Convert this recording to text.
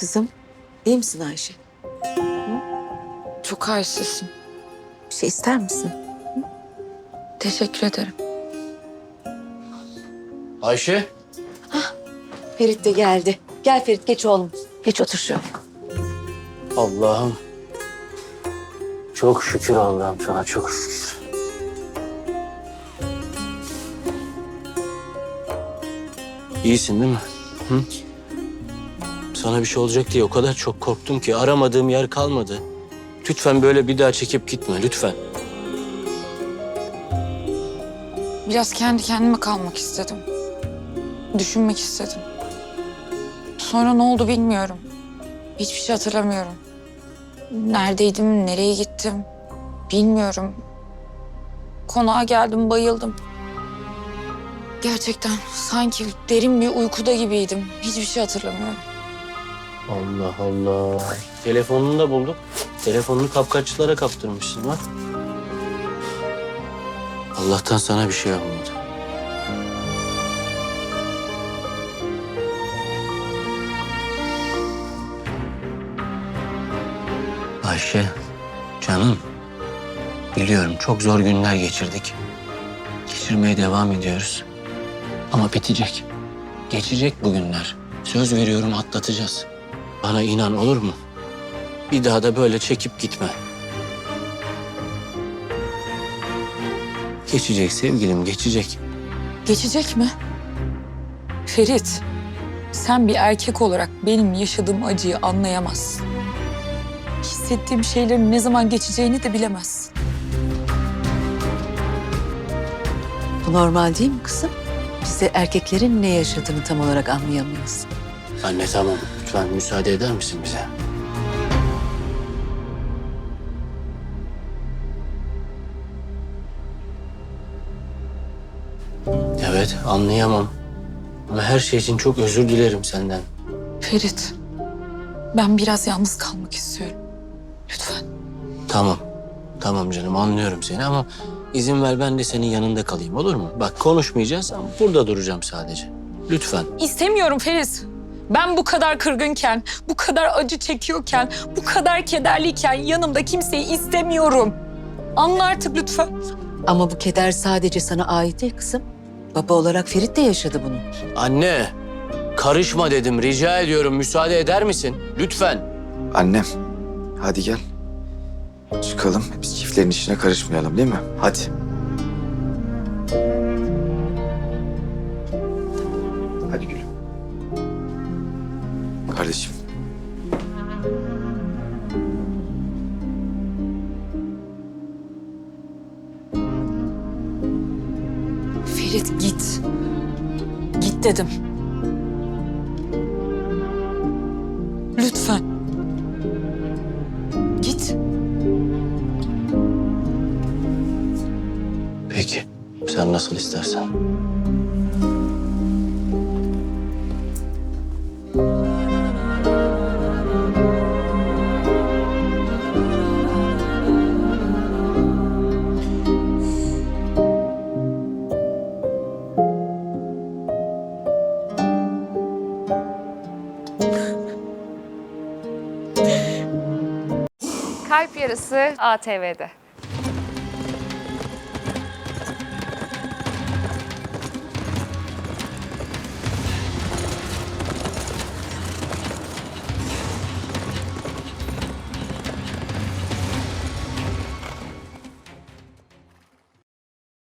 Kızım, iyi misin Ayşe? Çok halsizim. Bir şey ister misin? Teşekkür ederim. Ayşe. Ferit de geldi. Gel Ferit, geç oğlum. Geç otur şöyle. Allah'ım. Çok şükür Allah'ım sana çok şükür. İyisin değil mi? Hı? Sana bir şey olacak diye o kadar çok korktum ki aramadığım yer kalmadı. Lütfen böyle bir daha çekip gitme lütfen. Biraz kendi kendime kalmak istedim. Düşünmek istedim. Sonra ne oldu bilmiyorum. Hiçbir şey hatırlamıyorum. Neredeydim, nereye gittim bilmiyorum. Konağa geldim, bayıldım. Gerçekten sanki derin bir uykuda gibiydim. Hiçbir şey hatırlamıyorum. Allah Allah. Telefonunu da bulduk. Telefonunu kapkaççılara kaptırmışsın bak. Allah'tan sana bir şey olmadı. Ayşe, canım. Biliyorum çok zor günler geçirdik. Geçirmeye devam ediyoruz. Ama bitecek. Geçecek bu günler. Söz veriyorum atlatacağız. Bana inan olur mu? Bir daha da böyle çekip gitme. Geçecek sevgilim, geçecek. Geçecek mi? Ferit, sen bir erkek olarak benim yaşadığım acıyı anlayamazsın. Hissettiğim şeylerin ne zaman geçeceğini de bilemezsin. Bu normal değil mi kızım? Biz de erkeklerin ne yaşadığını tam olarak anlayamayız. Anne tamam, lütfen müsaade eder misin bize? Evet, anlayamam. Ama her şey için çok özür dilerim senden. Ferit, ben biraz yalnız kalmak istiyorum. Lütfen. Tamam. Tamam canım anlıyorum seni ama izin ver ben de senin yanında kalayım olur mu? Bak konuşmayacağız ama burada duracağım sadece. Lütfen. İstemiyorum Ferit. Ben bu kadar kırgınken, bu kadar acı çekiyorken, bu kadar kederliyken yanımda kimseyi istemiyorum. Anla artık lütfen. Ama bu keder sadece sana ait değil kızım. Baba olarak Ferit de yaşadı bunu. Anne karışma dedim rica ediyorum müsaade eder misin? Lütfen. Annem, hadi gel. Çıkalım. Biz çiftlerin işine karışmayalım değil mi? Hadi. Hadi Kardeşim. Ferit git. Git dedim. Lütfen. Git. Peki sen nasıl istersen. Kalp Yarısı ATV'de.